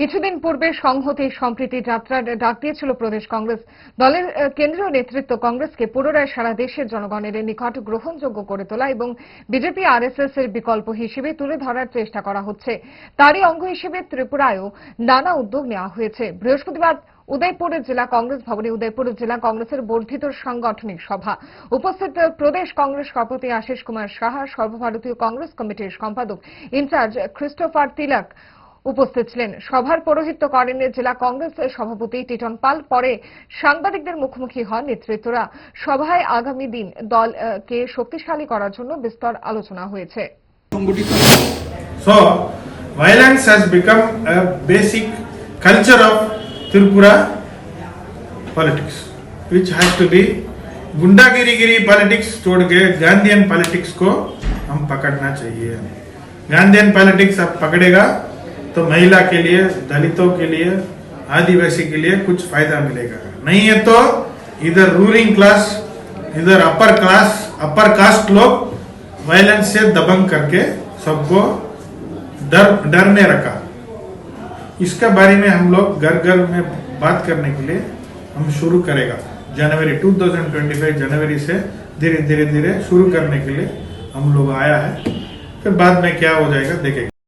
কিছুদিন পূর্বে সংহতি সম্প্রীতি যাত্রার ডাক দিয়েছিল প্রদেশ কংগ্রেস। দলের কেন্দ্রীয় নেতৃত্ব কংগ্রেসকে পুনরায় সারা দেশের জনগণের নিকট গ্রহণযোগ্য করে তোলা এবং বিজেপি আরএসএস এর বিকল্প হিসেবে তুলে ধরার চেষ্টা করা হচ্ছে। তারই অঙ্গ হিসেবে ত্রিপুরায়ও নানা উদ্যোগ নেওয়া হয়েছে। বৃহস্পতিবার উদয়পুর জেলা কংগ্রেস ভবনে উদয়পুর জেলা কংগ্রেসের বর্ধিত সাংগঠনিক সভা। উপস্থিত প্রদেশ কংগ্রেস সভাপতি আশিস কুমার সাহা, সর্বভারতীয় কংগ্রেস কমিটির সম্পাদক ইনচার্জ ক্রিস্টোফার তিলক উপস্থিত ছিলেন সভার পৌরোহিত্য করেন জেলা কংগ্রেস সভাপতি টিটন পাল পরে সাংবাদিকদের মুখোমুখি হন নেতৃত্বরা সভায় আগামী দিন দলকে শক্তিশালী করার জন্য বিস্তর আলোচনা হয়েছে সংগঠিত So, violence has become a basic culture of Tripura politics, which has to be गुंडागिरीगिरी politics छोड़ के गांधीयन पॉलिटिक्स को हम पकड़ना चाहिए गांधीयन पॉलिटिक्स अब पकड़ेगा तो महिला के लिए, दलितों के लिए, आदिवासी के लिए कुछ फ़ायदा मिलेगा। नहीं है तो इधर रूलिंग क्लास इधर अपर क्लास अपर कास्ट लोग वायलेंस से दबंग करके सबको डर, डरने रखा। इसके बारे में हम लोग घर घर में बात करने के लिए हम शुरू करेगा। जनवरी 2025 जनवरी से धीरे धीरे धीरे शुरू करने के लिए हम लोग आया है। फिर बाद में क्या हो जाएगा, देखेंगे।